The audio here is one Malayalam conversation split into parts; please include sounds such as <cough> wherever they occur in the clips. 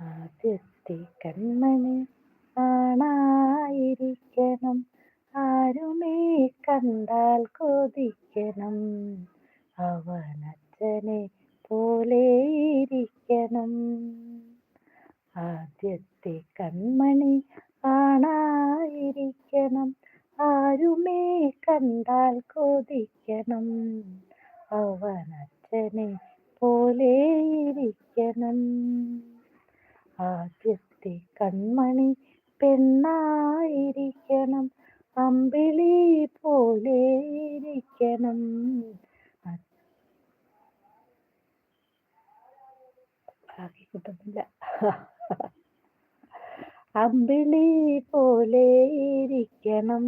ആദ്യത്തെ കൺമണി ആണായിരിക്കണം. ആരുമേ കണ്ടാൽ കൊതിക്കണം. അവനച്ഛനെ പോലെ ഇരിക്കണം ആദ്യത്തെ കൺമണി ആണായിരിക്കണം. ആരുമേ കണ്ടാൽ കൊതിക്കണം. അവനച്ഛനെ പോലെ ഇരിക്കണം. ആദ്യത്തെ കൺമണി പെണ്ണായിരിക്കണം. അമ്പിളി പോലെ ഇരിക്കണം. കിട്ടുന്നില്ല. അമ്പിളി പോലെ ഇരിക്കണം.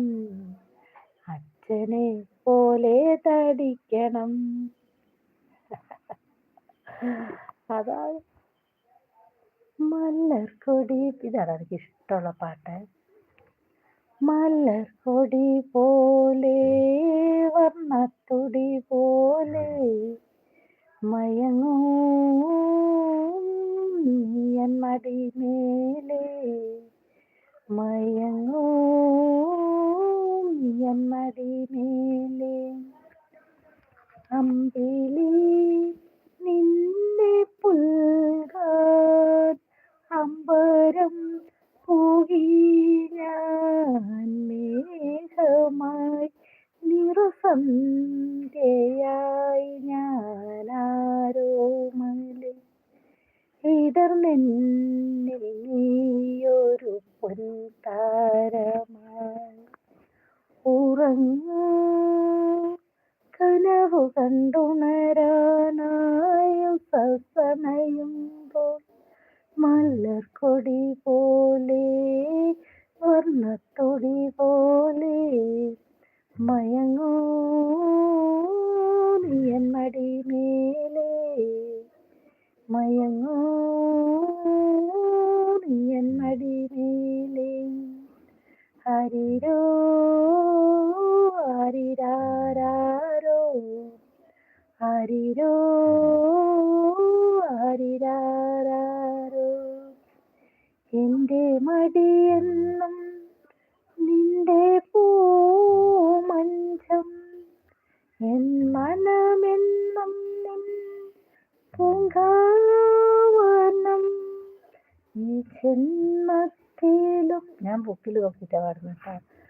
അച്ഛനെ പോലെ തടിക്കണം. അതാണ് മല്ലർക്കൊടി. ഇതാണ് എനിക്ക് ഇഷ്ടമുള്ള പാട്ട്. മല്ലർക്കൊടി പോലെ വർണത്തൊടി പോലെ മയങ്ങൂ നീയൻ മടിമേലെ. മയങ്ങൂ നീയൻ മടിമേലെ. അമ്പിളി പുൽകാൻ അമ്പരം പൂകി ഞാൻ മേഘമായി നിറസന്ധ്യയായി ഞാനാരോമലെ ഇടർന്നെന്നിൽ നീയൊരു പൊൻതാരമായി. ബുക്കിൽ നോക്കിയിട്ടാ പാടുന്നത് കേട്ടോ വരും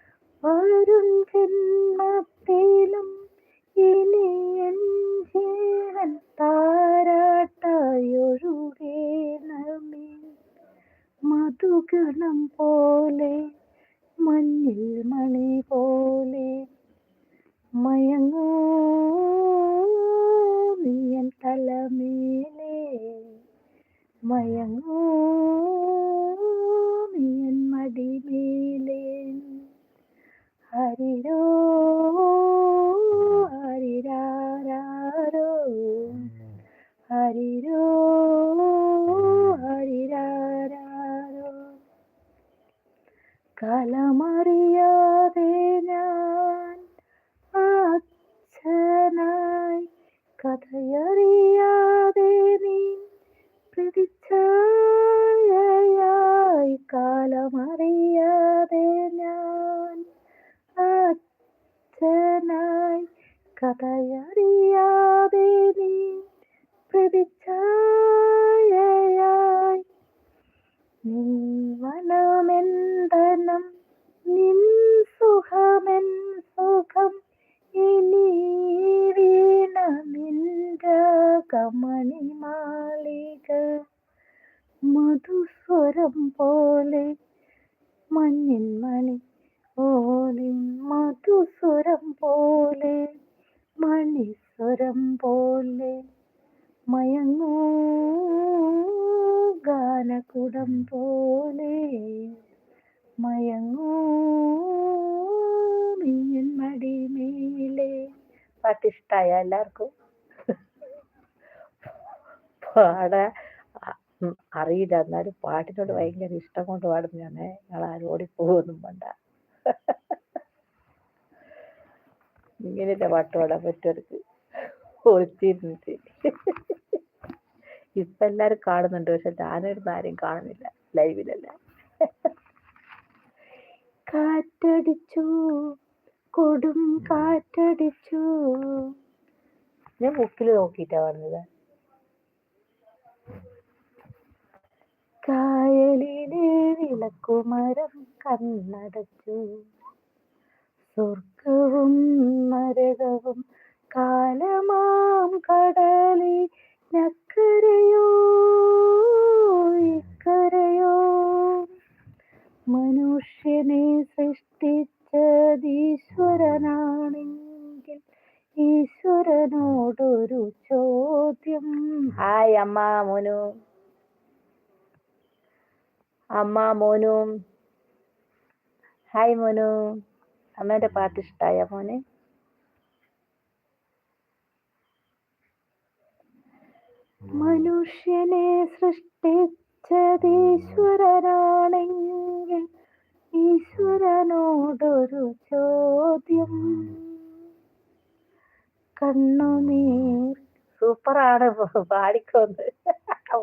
മണിസ്വരം പോലെ മയങ്ങൂ ഗാനകുടം പോലെ മയങ്ങൂ നീയൻ മടിമേലെ. പാട്ട് ഇഷ്ടായ എല്ലാവർക്കും പാടാ അറിയില്ല. എന്നാലും പാട്ടിനോട് ഭയങ്കര ഇഷ്ടം കൊണ്ട് പാടും ഞാൻ നിങ്ങൾ ആരും ഓടിപ്പോകൊന്നും വേണ്ട. ഇങ്ങനത്തെ പാട്ട് പാടാൻ പറ്റുമവർക്ക് ഒളിച്ചിരുന്നിട്ട് <laughs> ഇപ്പൊ എല്ലാരും കാണുന്നുണ്ട് പക്ഷെ ഞാനിരുന്ന് ആരെയും കാണുന്നില്ല ലൈവിലല്ല. <laughs> കാറ്റടിച്ചു കൊടും കാറ്റടിച്ചു. ഞാൻ ബുക്കിൽ നോക്കിയിട്ടാ പറഞ്ഞത് കായലിലെ വിളക്കുമരം കണ്ണടച്ചു. സ്വർഗവും നരകവും കാലമാം കടലി നക്കരയോ ഇക്കരയോ. മനുഷ്യനെ സൃഷ്ടിച്ചതീശ്വരനാണെങ്കിൽ ഈശ്വരനോടൊരു ചോദ്യം. ഹായ് അമ്മ മോനു. അമ്മ മോനു. ഹായ് മോനു. അമ്മേന്റെ പാട്ട് ഇഷ്ടായ മോനെ? മനുഷ്യനെ സൃഷ്ടിച്ചതീശ്വരനാണെങ്കിൽ ഈശ്വരനോടൊരു ചോദ്യം. കണ്ണുനീർ സൂപ്പറാണ് പാടിക്കൊന്ന്.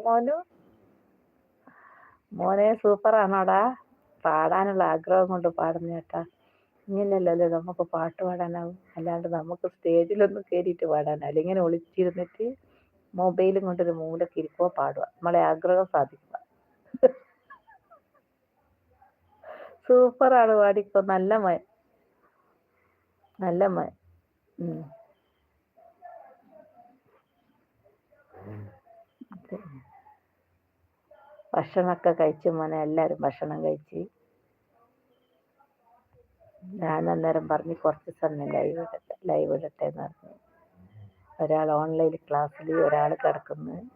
മോനു? മോനെ സൂപ്പറാണോടാ? പാടാനുള്ള ആഗ്രഹം കൊണ്ട് പാടുന്ന കേട്ടാ. ഇങ്ങനെയല്ലല്ലോ നമുക്ക് പാട്ട് പാടാനാവും. അല്ലാണ്ട് നമുക്ക് സ്റ്റേജിലൊന്നും കയറിയിട്ട് പാടാനാവില്ല. ഇങ്ങനെ ഒളിച്ചിരുന്നിട്ട് മൊബൈലും കൊണ്ടൊരു മൂലക്ക് ഇരിക്കുക പാടുക നമ്മളെ ആഗ്രഹം സാധിക്കുക സൂപ്പറാണ് പാടിക്കോ നല്ല മയ നല്ല മയ. ഭക്ഷണമൊക്കെ കഴിച്ച് മോനെ. എല്ലാവരും ഭക്ഷണം കഴിച്ച്. ഞാൻ അന്നേരം പറഞ്ഞ് കുറച്ച് സമയം ലൈവ് ഇടട്ടെ. ലൈവ് ഇടട്ടെ എന്ന് പറഞ്ഞു. ഒരാൾ ഓൺലൈൻ ക്ലാസ്സിൽ ഒരാൾ കിടക്കുന്നു.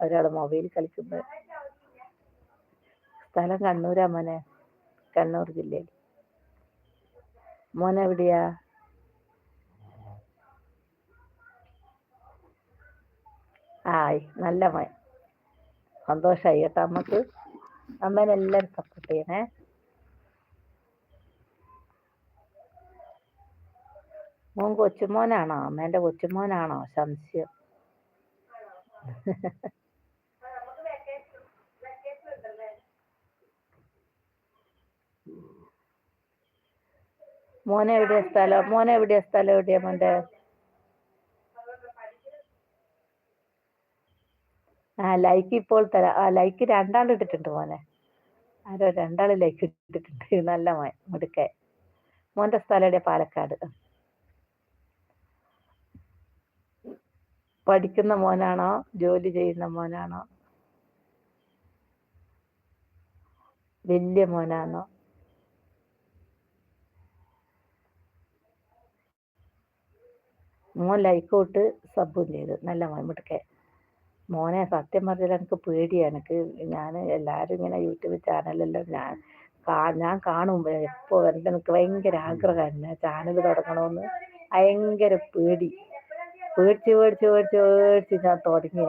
ഒരാൾ മൊബൈൽ കളിക്കുന്നു. സ്ഥലം കണ്ണൂരാ മോനെ. കണ്ണൂർ ജില്ലയിൽ. മോനെ എവിടെയാ? ആയി നല്ല മോൻ. സന്തോഷായി കേട്ടോ അമ്മയ്ക്ക്. അമ്മേനെ എല്ലാവരും സപ്പോർട്ട് ചെയ്യണേ. മോൻ കൊച്ചുമോനാണോ? അമ്മേന്റെ കൊച്ചുമോനാണോ? സംശയം. മോനെ എവിടെയാ സ്ഥലം? മോനെ എവിടെയാ സ്ഥലം എവിടെയാ മോന്റെ ആ ലൈക്ക് ഇപ്പോൾ തരാം. ആ ലൈക്ക് രണ്ടാൾ ഇട്ടിട്ടുണ്ട് മോനെ. ആരോ രണ്ടാൾ ലൈക്ക് ഇട്ടിട്ടുണ്ട്. നല്ല മോൻ മിടുക്കെ മോന്റെ സ്ഥലം എവിടെയാ? പാലക്കാട്. പഠിക്കുന്ന മോനാണോ? ജോലി ചെയ്യുന്ന മോനാണോ? വലിയ മോനാണോ? മോൻ ലൈക്ക് ഇട്ട് സബും ചെയ്ത്. നല്ല മോൻ. മിടുക്കെ മോനെ സത്യം പറഞ്ഞാൽ എനിക്ക് പേടിയാണ് എനിക്ക് ഞാൻ എല്ലാവരും ഇങ്ങനെ യൂട്യൂബ് ചാനലെല്ലാം ഞാൻ ഞാൻ കാണും എപ്പോ എന്റെ എനിക്ക് ഭയങ്കര ആഗ്രഹമാണ് ചാനൽ തുടങ്ങണമെന്ന് ഭയങ്കര പേടി. പേടിച്ച് പേടിച്ച് പേടിച്ച് പേടിച്ച് ഞാൻ തുടങ്ങിയ.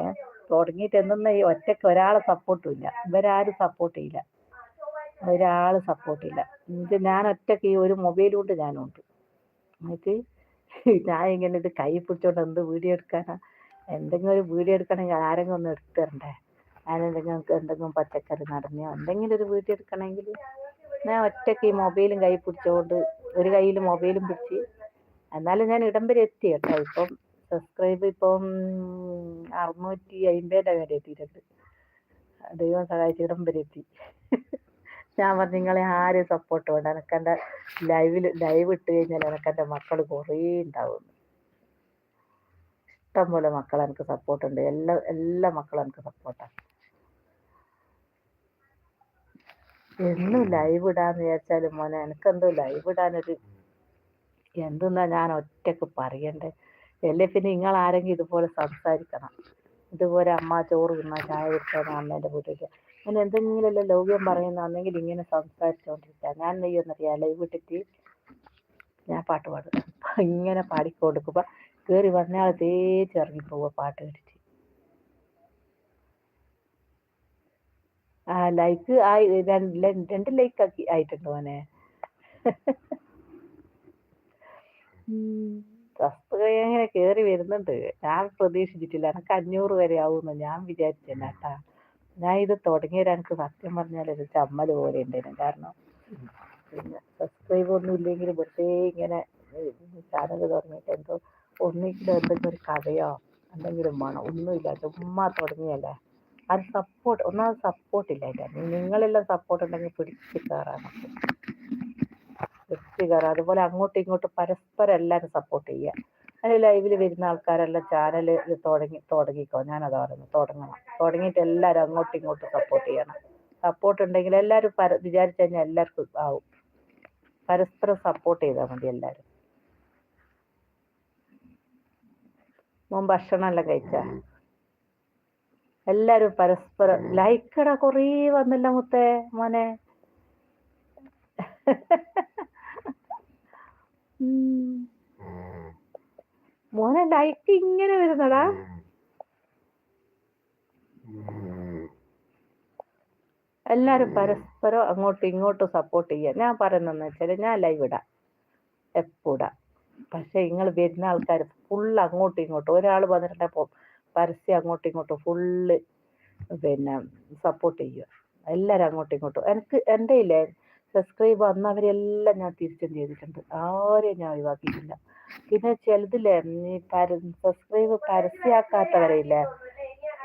തുടങ്ങിയിട്ട് എന്തെന്ന് ഈ ഒറ്റയ്ക്ക് ഒരാളെ സപ്പോർട്ടും ഇല്ല. ഇവരാരും സപ്പോർട്ട് ചെയ്യില്ല ഒരാൾ സപ്പോർട്ട് ഇല്ല. എന്നിട്ട് ഞാൻ ഒറ്റയ്ക്ക് ഈ ഒരു മൊബൈൽ കൊണ്ട് ഞാനുണ്ട്. എന്നിട്ട് ഞാൻ ഇങ്ങനെ ഇത് കൈ പിടിച്ചോണ്ട് എന്ത് വീഡിയോ എടുക്കാനാ? എന്തെങ്കിലും ഒരു വീഡിയോ എടുക്കണമെങ്കിൽ ആരെങ്കിലും ഒന്ന് എടുത്തു തരണ്ടേ ഞാൻ എന്തെങ്കിലും എന്തെങ്കിലും പച്ചക്കറി നടന്നോ? എന്തെങ്കിലും ഒരു വീഡിയോ എടുക്കണമെങ്കിൽ ഞാൻ ഒറ്റയ്ക്ക് ഈ മൊബൈലും കൈ പിടിച്ചോണ്ട് ഒരു കയ്യിൽ മൊബൈലും പിടിച്ച് എന്നാലും ഞാൻ ഇടം വരെ എത്തി കേട്ടോ. ഇപ്പം സബ്സ്ക്രൈബ് ഇപ്പം അറുന്നൂറ്റി അമ്പതിന്റെ വരെ എത്തിയിട്ടുണ്ട്. ദൈവം സഹായിച്ചിടം വരെ എത്തി. ഞാൻ പറഞ്ഞു നിങ്ങളെ ആരും സപ്പോർട്ട് വേണ്ട. എനിക്ക് എന്റെ ലൈവിൽ ലൈവ് ഇട്ട് കഴിഞ്ഞാൽ എനിക്ക് എന്റെ മക്കൾ കുറേ ഉണ്ടാവുന്നു. ഇഷ്ടം പോലെ മക്കൾ എനിക്ക് സപ്പോർട്ട് ഉണ്ട്. എല്ലാ എല്ലാ മക്കളും എനിക്ക് സപ്പോർട്ടാണ് എന്നും ലൈവ് ഇടാന്ന് വിചാരിച്ചാലും മോനെ എനിക്കെന്തോ ലൈവ് ഇടാനൊരു എന്തെന്നാ ഞാൻ ഒറ്റയ്ക്ക് പറയണ്ടേ? അല്ലേ പിന്നെ നിങ്ങൾ ആരെങ്കിലും ഇതുപോലെ സംസാരിക്കണം. ഇതുപോലെ അമ്മ ചോറ് തിന്നാ ചായ കുടിച്ചാൽ അമ്മേന്റെ വീട്ടിൽ അങ്ങനെ എന്തെങ്കിലും ലൗക്യം പറയുന്നതെങ്കിൽ ഇങ്ങനെ സംസാരിച്ചുകൊണ്ടിരിക്കുക ഞാൻ നെയ്യൊന്നറിയാം ലൈവ് ഇട്ടിട്ട് ഞാൻ പാട്ട് പാടും. ഇങ്ങനെ പാടിക്കൊടുക്കുമ്പോൾ കയറി വന്നയാൾ തേച്ച് ഇറങ്ങിപ്പോവുക പാട്ട് കേട്ടിട്ട്. ആ ലൈക്ക് ആയി രണ്ട് ലൈക്ക് ആക്കി ആയിട്ടുണ്ട് മോനെ? ഉം. ഇങ്ങനെ കേറി വരുന്നുണ്ട്. ഞാൻ പ്രതീക്ഷിച്ചിട്ടില്ല. എനിക്ക് അഞ്ഞൂറ് വരെ ആവുമെന്ന് ഞാൻ വിചാരിച്ചില്ല കേട്ടാ. ഞാൻ ഇത് തുടങ്ങിയത് എനിക്ക് സത്യം പറഞ്ഞാൽ ഒരു ചമ്മൽ പോലെ ഉണ്ടായിരുന്നു കാരണം പിന്നെ സബ്സ്ക്രൈബ് ഒന്നും ഇല്ലെങ്കിൽ വെറുതെ ഇങ്ങനെ ചാനൽ തുടങ്ങിയിട്ട് എന്തോ ഒന്നെങ്കിലും എന്തെങ്കിലും ഒരു കഥയോ എന്തെങ്കിലും വേണം ഒന്നുമില്ല. ചുമ്മാ തുടങ്ങിയല്ലേ. അത് സപ്പോർട്ട് ഒന്നാമത് സപ്പോർട്ട് ഇല്ല അതിന്റെ നിങ്ങളെല്ലാം സപ്പോർട്ട് ഉണ്ടെങ്കിൽ പിടിച്ച് കയറാൻ നമുക്ക് അതുപോലെ അങ്ങോട്ടും ഇങ്ങോട്ടും പരസ്പരം എല്ലാവരും സപ്പോർട്ട് ചെയ്യുക. അതിൽ ലൈവിൽ വരുന്ന ആൾക്കാരെല്ലാം ചാനൽ തുടങ്ങി തുടങ്ങിക്കോ. ഞാനതാ പറയുന്നത്. തുടങ്ങണം. തുടങ്ങിയിട്ട് എല്ലാവരും അങ്ങോട്ടും ഇങ്ങോട്ടും സപ്പോർട്ട് ചെയ്യണം. സപ്പോർട്ട് ഉണ്ടെങ്കിൽ എല്ലാവരും പര വിചാരിച്ചു കഴിഞ്ഞാൽ എല്ലാവർക്കും ആവും. പരസ്പരം സപ്പോർട്ട് ചെയ്താൽ മതി എല്ലാവരും. മോൻ ഭക്ഷണം എല്ലാം കഴിച്ച? എല്ലാരും പരസ്പരം ലൈക്കട കൊറേ വന്നില്ല മുത്തേ മോനെ. <laughs> മോനെ ഡയറ്റ് ഇങ്ങനെ വരുന്നടാ. എല്ലാരും പരസ്പരം അങ്ങോട്ടും ഇങ്ങോട്ടും സപ്പോർട്ട് ചെയ്യുക ഞാൻ പറയുന്നതെന്ന് വെച്ചാൽ ഞാൻ ലൈവ് ഇടാം. എപ്പോടാ പക്ഷെ നിങ്ങൾ വരുന്ന ആൾക്കാർ ഫുള്ള് അങ്ങോട്ടും ഇങ്ങോട്ടും ഒരാൾ വന്നിട്ടുണ്ടെ പരസ്യം അങ്ങോട്ടും ഇങ്ങോട്ടും ഫുള്ള് പിന്നെ സപ്പോർട്ട് ചെയ്യുക. എല്ലാവരും അങ്ങോട്ടും ഇങ്ങോട്ടും. എനിക്ക് എന്റെ ഇല്ലേ? സബ്സ്ക്രൈബ് വന്നവരെല്ലാം ഞാൻ തിരിച്ചും ചെയ്തിട്ടുണ്ട്. ആരെയും ഞാൻ ഒഴിവാക്കിയിട്ടില്ല. പിന്നെ ചിലതില്ലേ ഈ പര സബ്സ്ക്രൈബ് പരസ്യമാക്കാത്തവരെയില്ലേ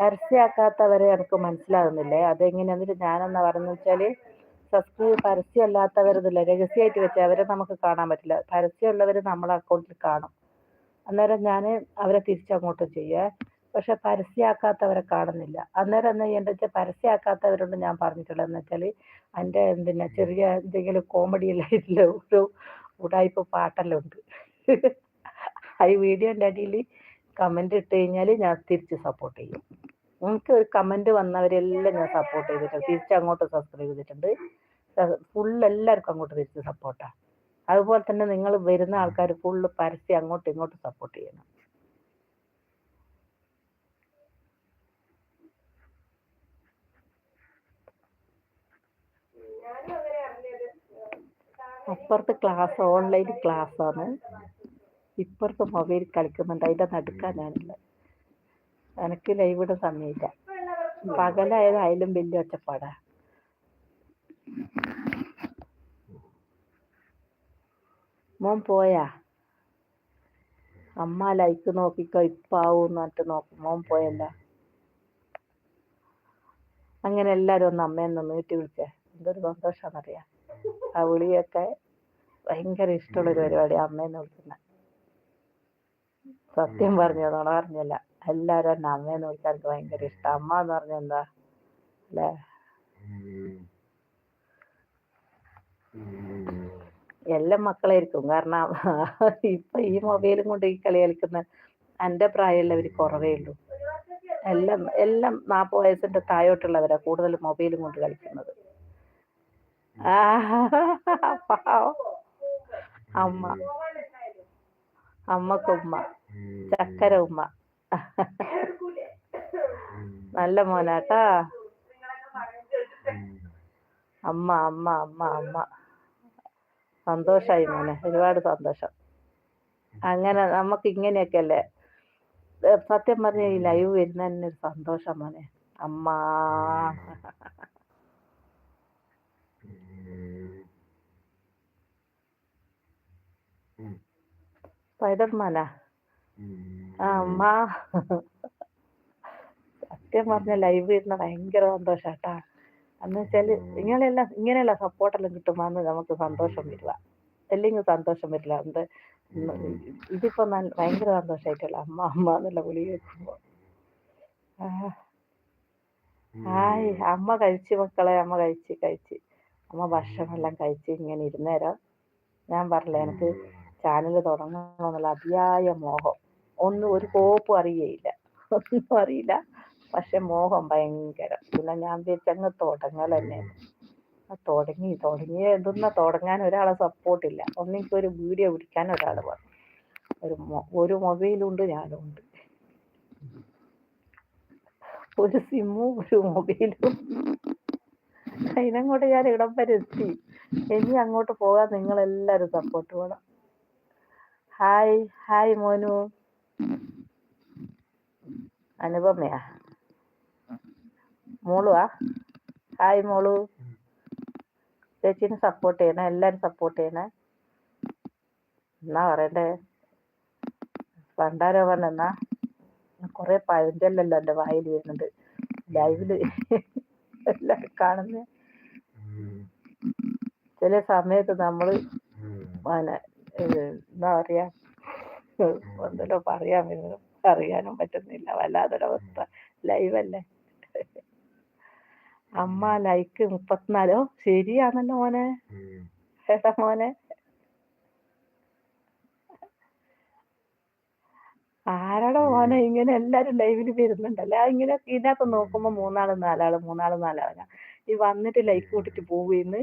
പരസ്യമാക്കാത്തവരെ എനിക്ക് മനസ്സിലാകുന്നില്ലേ? അതെങ്ങനെയാന്നിട്ട് ഞാനെന്നാ പറയുന്നത് വെച്ചാൽ സബ്സ്ക്രൈബ് പരസ്യമല്ലാത്തവരതില്ല? രഹസ്യമായിട്ട് വെച്ചാൽ അവരെ നമുക്ക് കാണാൻ പറ്റില്ല. പരസ്യമുള്ളവർ നമ്മളെ അക്കൗണ്ടിൽ കാണും. അന്നേരം ഞാൻ അവരെ തിരിച്ചങ്ങോട്ട് ചെയ്യുക. പക്ഷെ പരസ്യമാക്കാത്തവരെ കാണുന്നില്ല. അന്നേരം എന്താ ചെയ്യേണ്ടത് വെച്ചാൽ പരസ്യമാക്കാത്തവരോട് ഞാൻ പറഞ്ഞിട്ടുള്ളത്. എന്ന് വെച്ചാൽ എന്റെ പിന്നെ ചെറിയ എന്തെങ്കിലും കോമഡി ആയിട്ടുള്ള ഒരു ഉടായ്പ പാട്ടെല്ലാം ഉണ്ട് ആ വീഡിയോന്റെ അടിയിൽ കമന്റ് ഇട്ട് കഴിഞ്ഞാൽ ഞാൻ തിരിച്ച് സപ്പോർട്ട് ചെയ്യും. എനിക്ക് ഒരു കമന്റ് വന്നവരെല്ലാം ഞാൻ സപ്പോർട്ട് ചെയ്തിട്ടുണ്ട്. തിരിച്ച് അങ്ങോട്ട് സബ്സ്ക്രൈബ് ചെയ്തിട്ടുണ്ട്. ഫുൾ എല്ലാവർക്കും അങ്ങോട്ട് തിരിച്ച് സപ്പോർട്ടാണ് അതുപോലെ തന്നെ നിങ്ങൾ വരുന്ന ആൾക്കാർ ഫുള്ള് പരസ്യം അങ്ങോട്ടും ഇങ്ങോട്ടും സപ്പോർട്ട് ചെയ്യണം. അപ്പുറത്ത് ക്ലാസ് ഓൺലൈൻ ക്ലാസ് ആണ്. ഇപ്പുറത്ത് മൊബൈൽ കളിക്കുന്നുണ്ട്. അതിന്റെ ഞാനില്ല. എനിക്ക് ലൈവിടെ സമയമില്ല. പകലായാലും വലിയ ഒച്ചപ്പാടാ. മോൻ പോയാ? അമ്മ ലൈക്ക് നോക്കിക്കോ ഇപ്പാവും എന്നിട്ട് നോക്കും. മോൻ പോയല്ല. അങ്ങനെ എല്ലാരും ഒന്ന് അമ്മയെന്ന് നീട്ടി വിളിച്ചേ. എന്തൊരു സന്തോഷാന്നറിയാം. ആ വിളിയൊക്കെ ഭയങ്കര ഇഷ്ടമുള്ള ഒരു പരിപാടിയാണ് അമ്മയെന്ന് വിളിക്കുന്ന. സത്യം പറഞ്ഞു നുണ പറഞ്ഞല്ല. എല്ലാരും എന്നെ അമ്മയെന്ന് വിളിക്കാൻ എനിക്ക് ഭയങ്കര ഇഷ്ടം. അമ്മ എന്ന് പറഞ്ഞ എന്താ? അല്ലേ? എല്ലാ മക്കളായിരിക്കും. കാരണം ഇപ്പൊ ഈ മൊബൈലും കൊണ്ട് ഈ കളി കളിക്കുന്ന എന്റെ പ്രായമുള്ളവർ കുറവേ ഉള്ളൂ. എല്ലാം എല്ലാം നാൽപ്പത് വയസ്സിന്റെ താഴോട്ടുള്ളവരാ കൂടുതൽ മൊബൈലും കൊണ്ട് കളിക്കുന്നത്. അമ്മ അമ്മയ്ക്ക് ഉമ്മ ചക്കര ഉമ്മ. നല്ല മോനാട്ടാ. അമ്മ അമ്മ അമ്മ അമ്മ. സന്തോഷായി മോനെ. ഒരുപാട് സന്തോഷം. അങ്ങനെ നമുക്ക് ഇങ്ങനെയൊക്കെ അല്ലേ സത്യം പറഞ്ഞ ഈ ലൈവ് വരുന്ന ഒരു സന്തോഷം മോനെ. അമ്മ. സ്പൈഡർമാനാ? അമ്മ. സത്യം പറഞ്ഞ ലൈവ് വരുന്ന ഭയങ്കര സന്തോഷാട്ടാ. എന്ന് വെച്ചാൽ ഇങ്ങനെയെല്ലാം ഇങ്ങനെയുള്ള സപ്പോർട്ടെല്ലാം കിട്ടുമ്പോന്ന് നമുക്ക് സന്തോഷം വരിക. അല്ലെങ്കിൽ സന്തോഷം വരില്ല. എന്ത് ഇതിപ്പോ ഭയങ്കര സന്തോഷായിട്ടുള്ള അമ്മ അമ്മ എന്നുള്ള വിളി കേൾക്കുമ്പോ. ആയ് അമ്മ കഴിച്ച് മക്കളെ അമ്മ കഴിച്ച് കഴിച്ച്. അമ്മ ഭക്ഷണം എല്ലാം കഴിച്ച് ഇങ്ങനെ ഇരുന്നേരം ഞാൻ പറഞ്ഞില്ല എനിക്ക് ചാനൽ തുടങ്ങണമെന്നുള്ള അതിയായ മോഹം. ഒന്നും ഒരു കോപ്പും അറിയയില്ല. ഒന്നും അറിയില്ല. പക്ഷെ മോഹം ഭയങ്കര. പിന്നെ ഞാൻ വിചാരിച്ചങ്ങ് തുടങ്ങൽ തന്നെ തുടങ്ങി തുടങ്ങി. എന്തെന്നാ തുടങ്ങാൻ ഒരാളെ സപ്പോർട്ടില്ല ഒന്നിക്ക് ഒരു വീഡിയോ പിടിക്കാൻ ഒരാൾ പറഞ്ഞു ഒരു ഒരു മൊബൈലുണ്ട് ഞാനും ഉണ്ട് ഒരു സിമ്മും ഒരു മൊബൈലും അതിനങ്ങോട്ട് ഞാൻ ഇടം വരെ എത്തി. ഇനി അങ്ങോട്ട് പോകാൻ നിങ്ങളെല്ലാവരും സപ്പോർട്ട് വേണം. ഹായ് ഹായ് മോനു അനുപമയാ മോളുവാ ഹായ് മോളു ചേച്ചീനെ സപ്പോർട്ട് ചെയ്യണേ എല്ലാരും സപ്പോർട്ട് ചെയ്യണേ. എന്നാ പറയണ്ടേ? പണ്ടാരോ പറഞ്ഞെന്നാ കൊറേ പഴഞ്ചൊല്ലല്ലോ എന്റെ വായിൽ വരുന്നുണ്ട് ലൈവിൽ എല്ലാരും കാണുന്ന. ചില സമയത്ത് നമ്മൾ എന്താ പറയാ എന്തല്ലോ പറയാൻ അറിയാനും പറ്റുന്നില്ല. വല്ലാത്തൊരവസ്ഥ ലൈവല്ലേ? അമ്മ ലൈക്ക് മുപ്പത്തിനാലോ? ശരിയാണല്ലോ മോനെ. ഏട്ടാ മോനെ? ആരാടോ മോനെ? ഇങ്ങനെ എല്ലാരും ലൈവിൽ വരുന്നുണ്ടല്ലേ. ഇങ്ങനെ ഇതിനകത്ത് നോക്കുമ്പോ മൂന്നാൾ നാലാൾ മൂന്നാൾ നാലാൾ. ഈ വന്നിട്ട് ലൈക്ക് കൂട്ടിട്ട് പോവുകയെന്ന്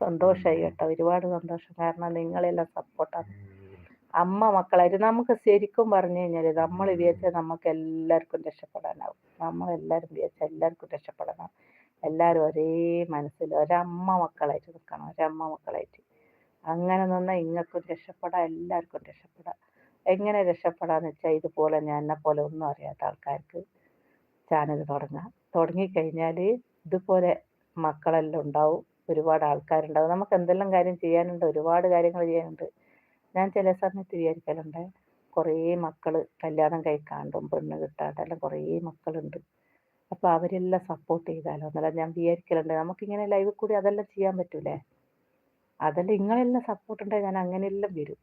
സന്തോഷായി കേട്ടോ. ഒരുപാട് സന്തോഷം. കാരണം നിങ്ങളെല്ലാം സപ്പോർട്ടാണ് അമ്മ മക്കളായിട്ട് നമുക്ക് ശരിക്കും പറഞ്ഞു കഴിഞ്ഞാൽ നമ്മൾ വിചാരിച്ചാൽ നമുക്ക് എല്ലാവർക്കും രക്ഷപ്പെടാനാവും. നമ്മളെല്ലാവരും വിചാരിച്ചാൽ എല്ലാവർക്കും രക്ഷപ്പെടാനാവും എല്ലാവരും ഒരേ മനസ്സിൽ ഒരമ്മ മക്കളായിട്ട് നിൽക്കണം ഒരമ്മ മക്കളായിട്ട്. അങ്ങനെ നിന്നാൽ ഇങ്ങൾക്കും രക്ഷപ്പെടാം എല്ലാവർക്കും രക്ഷപ്പെടാം. എങ്ങനെ രക്ഷപ്പെടാന്ന് വെച്ചാൽ ഇതുപോലെ ഞാൻ എന്നെ പോലെ ഒന്നും അറിയാത്ത ആൾക്കാർക്ക് ചാനൽ തുടങ്ങാം. തുടങ്ങിക്കഴിഞ്ഞാൽ ഇതുപോലെ മക്കളെല്ലാം ഉണ്ടാവും. ഒരുപാട് ആൾക്കാരുണ്ടാവും നമുക്ക് എന്തെല്ലാം കാര്യം ചെയ്യാനുണ്ട് ഒരുപാട് കാര്യങ്ങൾ ചെയ്യാനുണ്ട്. ഞാൻ ചില സമയത്ത് വിചാരിക്കലുണ്ട് കുറേ മക്കൾ കല്യാണം കഴിക്കാണ്ടും പെണ്ണ് കിട്ടാണ്ടെല്ലാം കുറേ മക്കളുണ്ട്. അപ്പോൾ അവരെല്ലാം സപ്പോർട്ട് ചെയ്താലോ എന്നല്ല ഞാൻ വിചാരിക്കലുണ്ട്. നമുക്കിങ്ങനെ ലൈവിൽ കൂടി അതെല്ലാം ചെയ്യാൻ പറ്റൂലേ? അതെല്ലാം നിങ്ങളെല്ലാം സപ്പോർട്ട് ഉണ്ടെങ്കിൽ ഞാൻ അങ്ങനെയെല്ലാം വരും.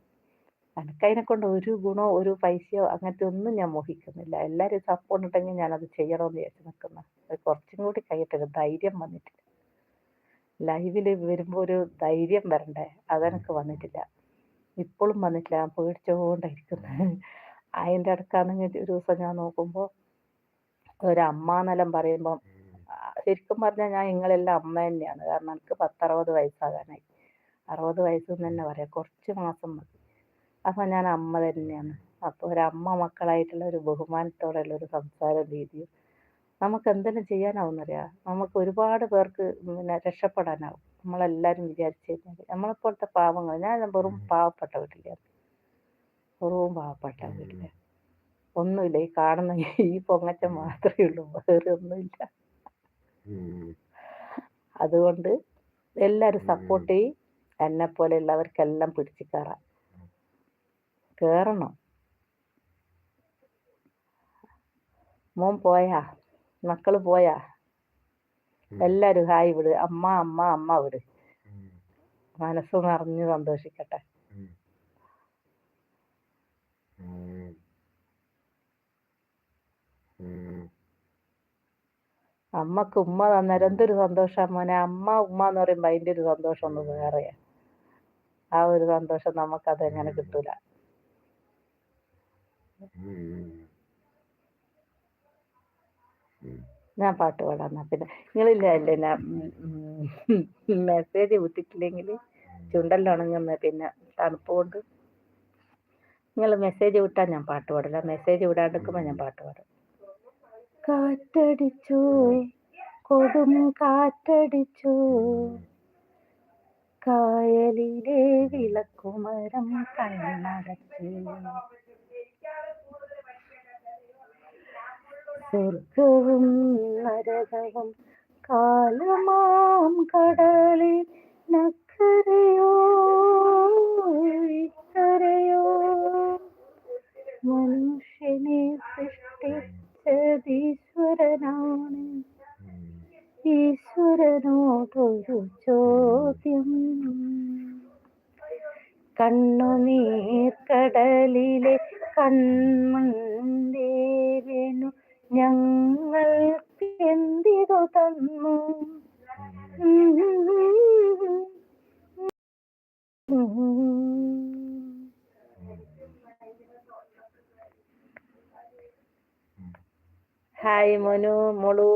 എനിക്കതിനെ കൊണ്ട് ഒരു ഗുണോ ഒരു പൈസയോ അങ്ങനത്തെ ഒന്നും ഞാൻ മോഹിക്കുന്നില്ല. എല്ലാവരും സപ്പോർട്ട് ഉണ്ടെങ്കിൽ ഞാനത് ചെയ്യണമെന്ന് വിചാരിച്ച് നിൽക്കുന്ന. അത് കുറച്ചും കൂടി കഴിയട്ടെ ധൈര്യം വന്നിട്ടില്ല ലൈവിൽ വരുമ്പോൾ ഒരു ധൈര്യം വരണ്ടേ? അതെനിക്ക് വന്നിട്ടില്ല. ഇപ്പോഴും വന്നിട്ടില്ല. ഞാൻ പേടിച്ചുകൊണ്ടിരിക്കുന്നത് അതിന്റെ അടുക്കാണെങ്കിൽ ഒരു ദിവസം ഞാൻ നോക്കുമ്പോൾ ഒരമ്മ എന്നെല്ലാം പറയുമ്പം ശരിക്കും പറഞ്ഞാൽ ഞാൻ നിങ്ങളെല്ലാം അമ്മ തന്നെയാണ്. കാരണം എനിക്ക് പത്തറുപത് വയസ്സാകാനായി. അറുപത് വയസ്സെന്ന് തന്നെ പറയാം. കുറച്ച് മാസം മതി. അപ്പം ഞാൻ അമ്മ തന്നെയാണ്. അപ്പോൾ ഒരമ്മ മക്കളായിട്ടുള്ള ഒരു ബഹുമാനത്തോടെയുള്ള ഒരു സംസാര രീതിയും നമുക്ക് എന്തെല്ലാം ചെയ്യാനാവുന്നറിയാം? നമുക്ക് ഒരുപാട് പേർക്ക് പിന്നെ രക്ഷപ്പെടാനാവും. നമ്മളെല്ലാവരും വിചാരിച്ചു കഴിഞ്ഞാൽ നമ്മളെപ്പോലത്തെ പാവങ്ങൾ ഞാൻ വെറും പാവപ്പെട്ട വീട്ടിലാണ് വെറും പാവപ്പെട്ട വീട്ടിൽ. ഒന്നുമില്ല. ഈ കാണുന്ന ഈ പൊങ്ങച്ച മാത്രമേ ഉള്ളൂ. വേറെ ഒന്നുമില്ല. അതുകൊണ്ട് എല്ലാവരും സപ്പോർട്ട് ചെയ്യും. എന്നെ പോലെയുള്ളവർക്കെല്ലാം പിടിച്ചു കയറാം കേറണം. മോൻ പോയാ? മക്കൾ പോയാ? എല്ലാരും ഹായ് വിട്. അമ്മ അമ്മ അമ്മ വിട്. മനസ്സ് നിറഞ്ഞു സന്തോഷിക്കട്ടെ. അമ്മയ്ക്ക് ഉമ്മ തന്നേരം എന്തൊരു സന്തോഷം മോനെ. അമ്മ ഉമ്മ എന്ന് പറയുമ്പോ അതിന്റെ ഒരു സന്തോഷം ഒന്ന് വേറെയാ. ആ ഒരു സന്തോഷം നമുക്കത് എങ്ങനെ കിട്ടൂല. ഞാൻ പാട്ട് പാടാന്നാ. പിന്നെ നിങ്ങളില്ല അല്ലേ മെസ്സേജ് വിട്ടിട്ടില്ലെങ്കിൽ ചുണ്ടല്ലുണങ്ങുന്ന പിന്നെ തണുപ്പ് കൊണ്ട് നിങ്ങൾ മെസ്സേജ് വിട്ടാൽ ഞാൻ പാട്ട് പാടില്ല. മെസ്സേജ് വിടാണ്ടിരിക്കുമ്പോൾ ഞാൻ പാട്ട് പാടും. കാറ്റടിച്ചു കൊടും കാറ്റടിച്ചു കായലിലെ വിളക്കുമരം കണ്ണടച്ചു. സ്വർഗവും നരകവും കാലമാം കടലിൽ നക്കരയോ മനുഷ്യനെ സൃഷ്ടിച്ചതീശ്വരനാണ്. ഈശ്വരനോടൊരു ചോദ്യം. കണ്ണുനീർ കടലിലെ കൺമണ്ടേവനു ഞങ്ങൾക്ക് എന്തിതു തന്നു? ഹായ് മോനു മോളു.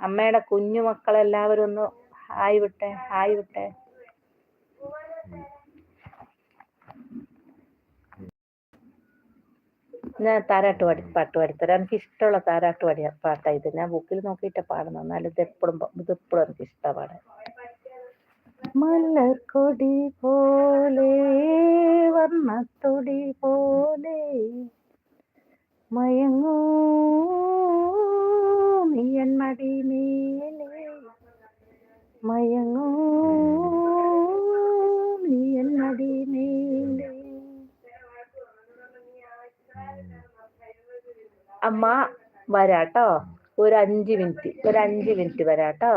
അമ്മയുടെ കുഞ്ഞു മക്കളെല്ലാവരും ഒന്ന് ഹായ് വിട്ടെ ഹായ് വിട്ടെ. ഞാൻ താരാട്ട് പാടി പാട്ട് പാടിത്തരാം. എനിക്ക് ഇഷ്ടമുള്ള താരാട്ട് പാടിയ പാട്ടാ ഇത്. ഞാൻ ബുക്കിൽ നോക്കിയിട്ട് പാടുന്ന എന്നാലും ഇതെപ്പോഴും ഇതെപ്പോഴും എനിക്ക് ഇഷ്ടമാണ് പാടാൻ. മലർക്കൊടി പോലെ വർണത്തൊടി പോലെ മയങ്ങൂ നീയൻ മടി മയങ്ങൂ അമ്മ വരാട്ടോ. ഒരു അഞ്ച് മിനിറ്റ് ഒരു അഞ്ച് മിനിറ്റ് വരാട്ടോ.